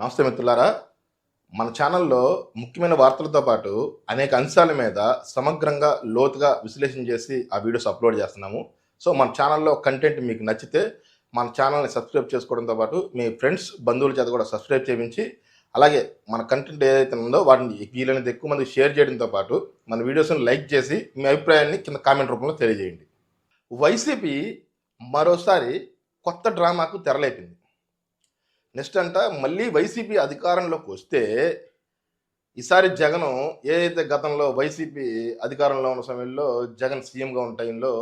నమస్తే మిత్రులారా. మన ఛానల్లో ముఖ్యమైన వార్తలతో పాటు అనేక అంశాల మీద సమగ్రంగా లోతుగా విశ్లేషణ చేసి ఆ వీడియోస్ అప్లోడ్ చేస్తున్నాము. సో మన ఛానల్లో కంటెంట్ మీకు నచ్చితే మన ఛానల్ని సబ్స్క్రైబ్ చేసుకోవడంతో పాటు మీ ఫ్రెండ్స్ బంధువుల చేత కూడా సబ్స్క్రైబ్ చేయించి అలాగే మన కంటెంట్ ఏదైతే ఉందో వాటిని వీలైనంత ఎక్కువ మంది షేర్ చేయడంతో పాటు మన వీడియోస్ని లైక్ చేసి మీ అభిప్రాయాన్ని కింద కామెంట్ రూపంలో తెలియజేయండి. వైసీపీ మరోసారి కొత్త డ్రామాకు తెరలేపింది. నెక్స్ట్ అంట మళ్ళీ వైసీపీ అధికారంలోకి వస్తే ఈసారి జగన్ ఏదైతే గతంలో వైసీపీ అధికారంలో ఉన్న సమయంలో జగన్ సీఎంగా ఉన్న టైంలో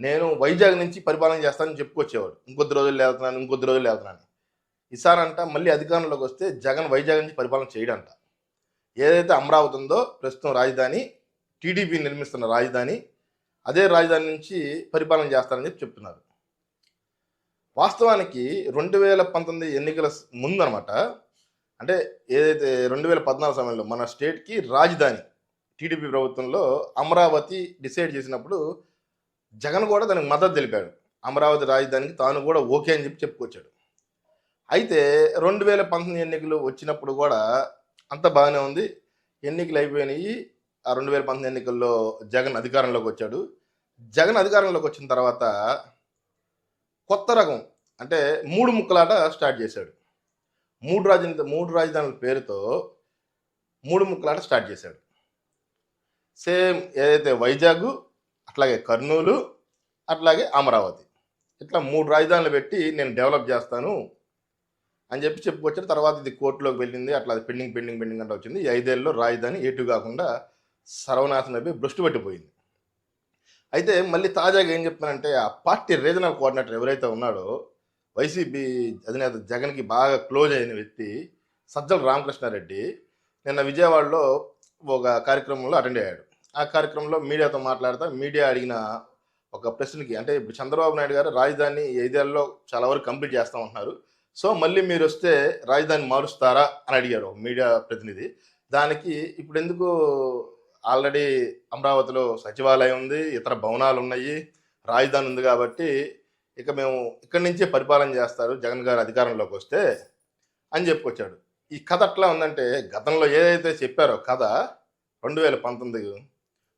నేను వైజాగ్ నుంచి పరిపాలన చేస్తానని చెప్పుకొచ్చేవాడు. ఇంకొద్ది రోజులు వెళ్తున్నాను ఇంకొద్ది రోజులు వెళ్తున్నాను. ఈసారి అంట మళ్ళీ అధికారంలోకి వస్తే జగన్ వైజాగ్ నుంచి పరిపాలన చేయడంట. ఏదైతే అమరావతి ఉందో ప్రస్తుతం రాజధాని టీడీపీ నిర్మిస్తున్న రాజధాని అదే రాజధాని నుంచి పరిపాలన చేస్తారని చెప్పి చెప్తున్నారు. వాస్తవానికి రెండు వేల పంతొమ్మిది ఎన్నికల ముందనమాట అంటే ఏదైతే రెండు వేల పద్నాలుగు సమయంలో మన స్టేట్కి రాజధాని టీడీపీ ప్రభుత్వంలో అమరావతి డిసైడ్ చేసినప్పుడు జగన్ కూడా దానికి మద్దతు తెలిపాడు. అమరావతి రాజధానికి తాను కూడా ఓకే అని చెప్పి చెప్పుకొచ్చాడు. అయితే రెండు వేల పంతొమ్మిది ఎన్నికలు వచ్చినప్పుడు కూడా అంత బాగానే ఉంది. ఎన్నికలు అయిపోయినాయి. ఆ రెండు వేల పంతొమ్మిది ఎన్నికల్లో జగన్ అధికారంలోకి వచ్చాడు. జగన్ అధికారంలోకి వచ్చిన తర్వాత కొత్త రకం. అంటే మూడు ముక్కలాట స్టార్ట్ చేశాడు. మూడు రాజధాని మూడు రాజధానుల పేరుతో మూడు ముక్కలాట స్టార్ట్ చేశాడు. సేమ్ ఏదైతే వైజాగ్ అట్లాగే కర్నూలు అట్లాగే అమరావతి. ఇట్లా మూడు రాజధానులు పెట్టి నేను డెవలప్ చేస్తాను అని చెప్పి చెప్పుకొచ్చారు తర్వాత ఇది కోర్టులోకి వెళ్ళింది. అట్లా పెండింగ్ పెండింగ్ పెండింగ్ అంటే వచ్చింది. ఐదేళ్ళలో రాజధాని ఏటు కాకుండా సర్వనాశనం అయిపోయి భ్రష్టు పట్టిపోయింది. అయితే మళ్ళీ తాజాగా ఏం చెప్తున్నానంటే ఆ పార్టీ రీజనల్ కోఆర్డినేటర్ ఎవరైతే ఉన్నాడో వైసీపీ అధినేత జగన్కి బాగా క్లోజ్ అయిన వ్యక్తి సజ్జల రామకృష్ణారెడ్డి నిన్న విజయవాడలో ఒక కార్యక్రమంలో అటెండ్ అయ్యాడు. ఆ కార్యక్రమంలో మీడియాతో మాట్లాడతా మీడియా అడిగిన ఒక ప్రశ్నకి అంటే ఇప్పుడు చంద్రబాబు నాయుడు గారు రాజధాని ఈ ఐదేళ్ళలో చాలా వరకు కంప్లీట్ చేస్తూ ఉంటున్నారు సో మళ్ళీ మీరు వస్తే రాజధాని మారుస్తారా అని అడిగారు మీడియా ప్రతినిధి. దానికి ఇప్పుడు ఎందుకు ఆల్రెడీ అమరావతిలో సచివాలయం ఉంది ఇతర భవనాలు ఉన్నాయి రాజధాని ఉంది కాబట్టి ఇక మేము ఇక్కడి నుంచే పరిపాలన చేస్తారు జగన్ గారు అధికారంలోకి వస్తే అని చెప్పుకొచ్చాడు. ఈ కథ అట్లా ఉందంటే గతంలో ఏదైతే చెప్పారో కథ రెండు వేల పంతొమ్మిది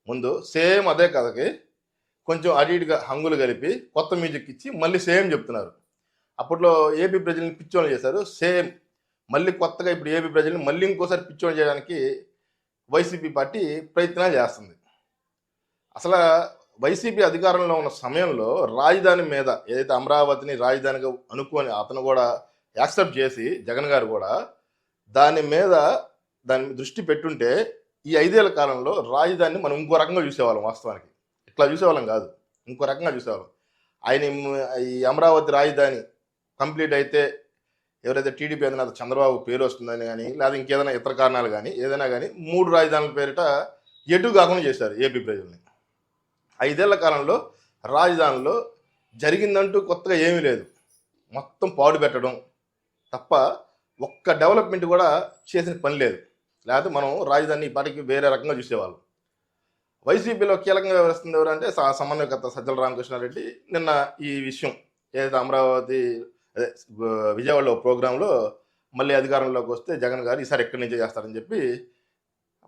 ముందు సేమ్ అదే కథకి కొంచెం అటు ఇటుగా హంగులు కలిపి కొత్త మ్యూజిక్ ఇచ్చి మళ్ళీ సేమ్ చెప్తున్నారు. అప్పట్లో ఏపీ ప్రజల్ని పిచ్చోళ్ళు చేశారు సేమ్ మళ్ళీ కొత్తగా ఇప్పుడు ఏపీ ప్రజల్ని మళ్ళీ ఇంకోసారి పిచ్చోళ్ళు చేయడానికి వైసీపీ పార్టీ ప్రయత్నాలు చేస్తుంది. అసలు వైసీపీ అధికారంలో ఉన్న సమయంలో రాజధాని మీద ఏదైతే అమరావతిని రాజధానిగా అనుకోని అతను కూడా యాక్సెప్ట్ చేసి జగన్ గారు కూడా దాని మీద దాని దృష్టి పెట్టుంటే ఈ ఐదేళ్ళ కాలంలో రాజధానిని మనం ఇంకో రకంగా చూసేవాళ్ళం వాస్తవానికి. ఇట్లా చూసేవాళ్ళం కాదు. ఇంకో రకంగా చూసేవాళ్ళం. ఆయన ఈ అమరావతి రాజధాని కంప్లీట్ అయితే ఎవరైతే టీడీపీ అధినేత చంద్రబాబు పేరు వస్తుందని కానీ లేదా ఇంకేదైనా ఇతర కారణాలు కానీ ఏదైనా కానీ మూడు రాజధానుల పేరిట ఎటు కాకుండా చేశారు ఏపీ ప్రజల్ని. ఐదేళ్ళ కాలంలో రాజధానిలో జరిగిందంటూ కొత్తగా ఏమీ లేదు. మొత్తం పాడు పెట్టడం తప్ప ఒక్క డెవలప్మెంట్ కూడా చేసిన పని లేదు. లేకపోతే మనం రాజధాని ఇప్పటికి పాటికి వేరే రకంగా చూసేవాళ్ళం. వైసీపీలో కీలకంగా వ్యవహరిస్తుంది ఎవరంటే సమన్వయకర్త సజ్జల రామకృష్ణారెడ్డి నిన్న ఈ విషయం. ఏదైతే అమరావతి అదే విజయవాడలో ప్రోగ్రాంలో మళ్ళీ అధికారంలోకి వస్తే జగన్ గారు ఈసారి ఎక్కడి నుంచే చేస్తారని చెప్పి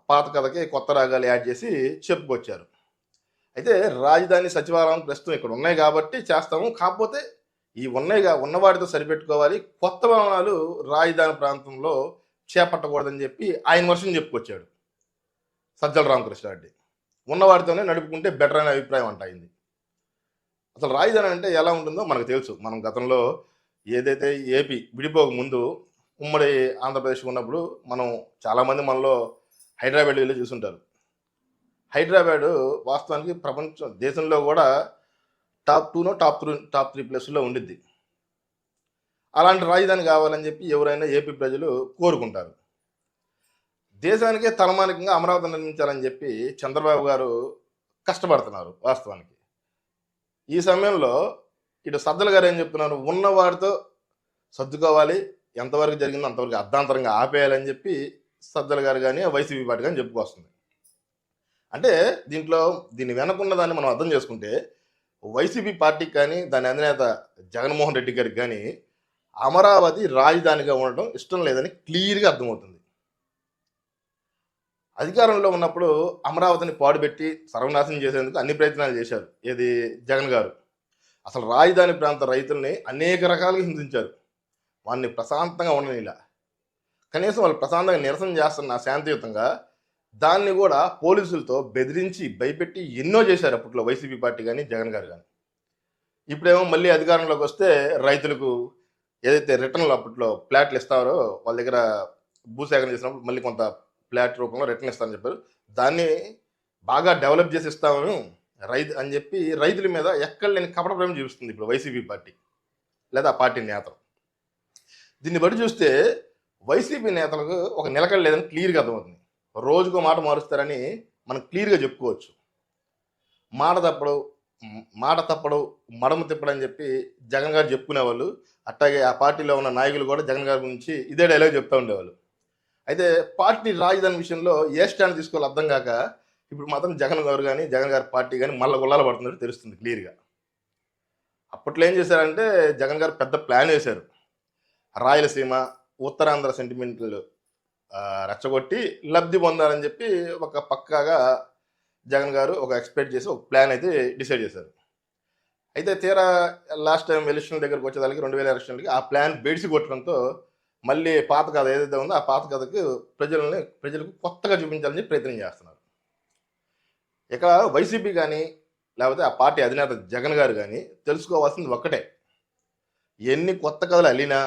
పాత కథకి కొత్త రాగాలు యాడ్ చేసి చెప్పుకొచ్చారు. అయితే రాజధాని సచివాలయం ప్రస్తుతం ఇక్కడ ఉన్నాయి కాబట్టి చేస్తాము. కాకపోతే ఈ ఉన్నాయిగా ఉన్నవాటితో సరిపెట్టుకోవాలి. కొత్త భవనాలు రాజధాని ప్రాంతంలో చేపట్టకూడదని చెప్పి ఆయన వర్షం చెప్పుకొచ్చాడు. సజ్జల రామకృష్ణారెడ్డి ఉన్నవాడితోనే నడుపుకుంటే బెటర్ అనే అభిప్రాయం అంట అసలు రాజధాని అంటే ఎలా ఉంటుందో మనకు తెలుసు. మనం గతంలో ఏదైతే ఏపీ విడిపోక ముందు ఉమ్మడి ఆంధ్రప్రదేశ్ ఉన్నప్పుడు మనం చాలామంది మనలో హైదరాబాద్ వెళ్ళి చూసుంటారు. హైదరాబాద్ వాస్తవానికి ప్రపంచం దేశంలో కూడా టాప్ టూనో టాప్ త్రీ టాప్ త్రీ ప్లేస్లో ఉండిద్ది. అలాంటి రాజధాని కావాలని చెప్పి ఎవరైనా ఏపీ ప్రజలు కోరుకుంటారు. దేశానికే తలమానికంగా అమరావతి నిర్మించాలని చెప్పి చంద్రబాబు గారు కష్టపడుతున్నారు వాస్తవానికి. ఈ సమయంలో ఇటు సజ్జల గారు ఏం చెప్తున్నారు? ఉన్నవాడితో సర్దుకోవాలి. ఎంతవరకు జరిగిందో అంతవరకు అర్ధాంతరంగా ఆపేయాలని చెప్పి సజ్జల గారు కానీ వైసీపీ పార్టీ కానీ చెప్పుకొస్తుంది అంటే దీంట్లో దీన్ని వెనకున్న దాన్ని మనం అర్థం చేసుకుంటే వైసీపీ పార్టీకి కానీ దాని అధినేత జగన్మోహన్ రెడ్డి గారికి కానీ అమరావతి రాజధానిగా ఉండడం ఇష్టం లేదని క్లియర్గా అర్థమవుతుంది. అధికారంలో ఉన్నప్పుడు అమరావతిని పాడుపెట్టి సర్వనాశనం చేసేందుకు అన్ని ప్రయత్నాలు చేశారు. ఏది? జగన్ గారు. అసలు రాజధాని ప్రాంత రైతుల్ని అనేక రకాలుగా హింసించారు. వాడిని ప్రశాంతంగా ఉండనిలా. కనీసం వాళ్ళు ప్రశాంతంగా నిరసన చేస్తున్న శాంతియుతంగా దాన్ని కూడా పోలీసులతో బెదిరించి భయపెట్టి ఎన్నో చేశారు అప్పట్లో వైసీపీ పార్టీ కానీ జగన్ గారు కానీ ఇప్పుడేమో మళ్ళీ అధికారంలోకి వస్తే రైతులకు ఏదైతే రిటర్న్లు అప్పట్లో ఫ్లాట్లు ఇస్తారో వాళ్ళ దగ్గర భూసేకరణ చేసినప్పుడు మళ్ళీ కొంత ఫ్లాట్ రూపంలో రిటర్న్ ఇస్తారని చెప్పారు. దాన్ని బాగా డెవలప్ చేసి ఇస్తామని రైతు అని చెప్పి రైతుల మీద ఎక్కడ లేని కపట ప్రేమ చూపిస్తుంది ఇప్పుడు వైసీపీ పార్టీ లేదా ఆ పార్టీ నేతలు. దీన్ని బట్టి చూస్తే వైసీపీ నేతలకు ఒక నిలకడ లేదని క్లియర్గా అర్థమవుతుంది. రోజుకో మాట మారుస్తారని మనం క్లియర్గా చెప్పుకోవచ్చు. మాట తప్పడు మాట తప్పడు మడమ తిప్పడు అని చెప్పి జగన్ గారు చెప్పుకునేవాళ్ళు. అట్లాగే ఆ పార్టీలో ఉన్న నాయకులు కూడా జగన్ గారి గురించి ఇదే డైలాగ్ చెప్తూ ఉండేవాళ్ళు. అయితే పార్టీ రాజధాని విషయంలో ఏ స్టాండ్ తీసుకోవాలో అర్థం కాక ఇప్పుడు మాత్రం జగన్ గారు కానీ జగన్ గారి పార్టీ కానీ మళ్ళీ గుల్లాల పడుతున్నట్టు తెలుస్తుంది క్లియర్గా అప్పట్లో ఏం చేశారంటే జగన్ గారు పెద్ద ప్లాన్ వేశారు. రాయలసీమ ఉత్తరాంధ్ర సెంటిమెంట్లు రెచ్చగొట్టి లబ్ధి పొందాలని చెప్పి ఒక పక్కాగా జగన్ గారు ఒక ఎక్స్పెక్ట్ చేసి ఒక ప్లాన్ అయితే డిసైడ్ చేశారు. అయితే తీరా లాస్ట్ టైం ఎలక్షన్ దగ్గరకు వచ్చేదానికి రెండు వేల ఎలక్షన్లకి ఆ ప్లాన్ బెడిసి కొట్టడంతో మళ్ళీ పాత కథ ఏదైతే ఉందో ఆ పాత కథకు ప్రజలని ప్రజలకు కొత్తగా చూపించాలని ప్రయత్నం చేస్తున్నారు ఇక వైసీపీ కానీ లేకపోతే ఆ పార్టీ అధినేత జగన్ గారు కానీ తెలుసుకోవాల్సింది ఒక్కటే. ఎన్ని కొత్త కథలు అల్లినా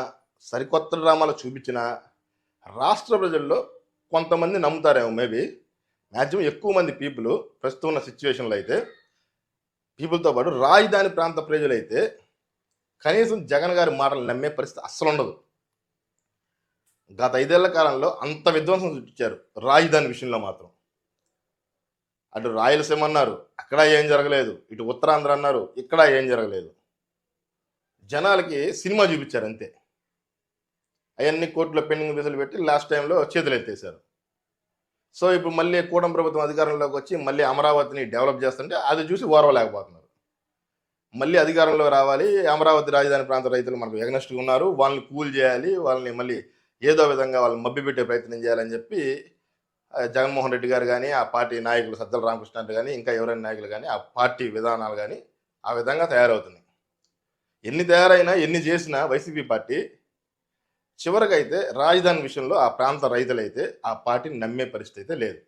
సరికొత్త డ్రామాలు చూపించినా రాష్ట్ర ప్రజల్లో కొంతమంది నమ్ముతారేమో మేబీ. మ్యాక్సిమం ఎక్కువ మంది పీపుల్ ప్రస్తుతం ఉన్న సిచ్యువేషన్లో అయితే పీపుల్తో పాటు రాజధాని ప్రాంత ప్రజలైతే కనీసం జగన్ గారి మాటలు నమ్మే పరిస్థితి అస్సలు ఉండదు. గత ఐదేళ్ళ కాలంలో అంత విధ్వంసం సృష్టించారు రాజధాని విషయంలో మాత్రం. అటు రాయలసీమ అన్నారు అక్కడ ఏం జరగలేదు. ఇటు ఉత్తరాంధ్ర అన్నారు ఇక్కడ ఏం జరగలేదు. జనాలకి సినిమా చూపించారు అంతే. అవన్నీ కోర్టులో పెండింగ్ కేసులు పెట్టి లాస్ట్ టైంలో చేతులు ఎత్తేసారు సో ఇప్పుడు మళ్ళీ కూటమి ప్రభుత్వం అధికారంలోకి వచ్చి మళ్ళీ అమరావతిని డెవలప్ చేస్తుంటే అది చూసి ఓర్వలేకపోతున్నారు. మళ్ళీ అధికారంలో రావాలి. అమరావతి రాజధాని ప్రాంత రైతులు మనకు ఎగనెస్ట్గా ఉన్నారు. వాళ్ళని కూల్ చేయాలి. వాళ్ళని మళ్ళీ ఏదో విధంగా వాళ్ళని మభ్యపెట్టే ప్రయత్నం చేయాలని చెప్పి జగన్మోహన్ రెడ్డి గారు కానీ ఆ పార్టీ నాయకులు సజ్జల రామకృష్ణ రెడ్డి కానీ ఇంకా ఎవరైనా నాయకులు కానీ ఆ పార్టీ విధానాలు కానీ ఆ విధంగా తయారవుతున్నాయి. ఎన్ని తయారైనా ఎన్ని చేసినా వైసీపీ పార్టీ చివరికైతే రాజధాని విషయంలో ఆ ప్రాంత రైతులైతే ఆ పార్టీని నమ్మే పరిస్థితి అయితే లేదు.